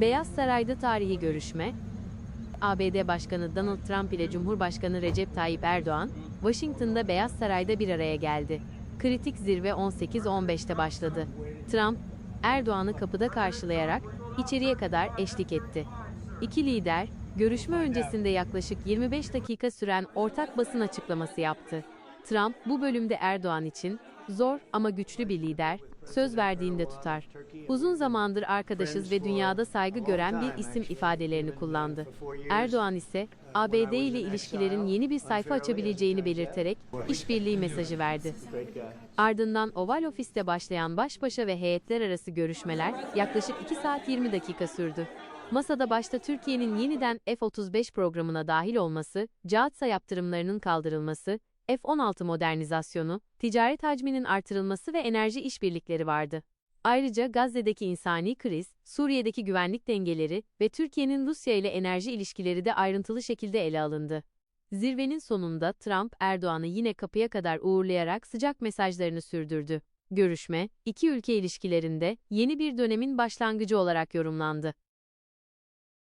Beyaz Saray'da tarihi görüşme, ABD Başkanı Donald Trump ile Cumhurbaşkanı Recep Tayyip Erdoğan, Washington'da Beyaz Saray'da bir araya geldi. Kritik zirve 18-15'te başladı. Trump, Erdoğan'ı kapıda karşılayarak içeriye kadar eşlik etti. İki lider, görüşme öncesinde yaklaşık 25 dakika süren ortak basın açıklaması yaptı. Trump, bu bölümde Erdoğan için zor ama güçlü bir lider, söz verdiğinde tutar. Uzun zamandır arkadaşız ve dünyada saygı gören bir isim ifadelerini kullandı. Erdoğan ise ABD ile ilişkilerin yeni bir sayfa açabileceğini belirterek işbirliği mesajı verdi. Ardından Oval Ofis'te başlayan baş başa ve heyetler arası görüşmeler yaklaşık 2 saat 20 dakika sürdü. Masada başta Türkiye'nin yeniden F-35 programına dahil olması, CAATSA yaptırımlarının kaldırılması, F-16 modernizasyonu, ticaret hacminin artırılması ve enerji işbirlikleri vardı. Ayrıca Gazze'deki insani kriz, Suriye'deki güvenlik dengeleri ve Türkiye'nin Rusya ile enerji ilişkileri de ayrıntılı şekilde ele alındı. Zirvenin sonunda Trump, Erdoğan'ı yine kapıya kadar uğurlayarak sıcak mesajlarını sürdürdü. Görüşme, iki ülke ilişkilerinde yeni bir dönemin başlangıcı olarak yorumlandı.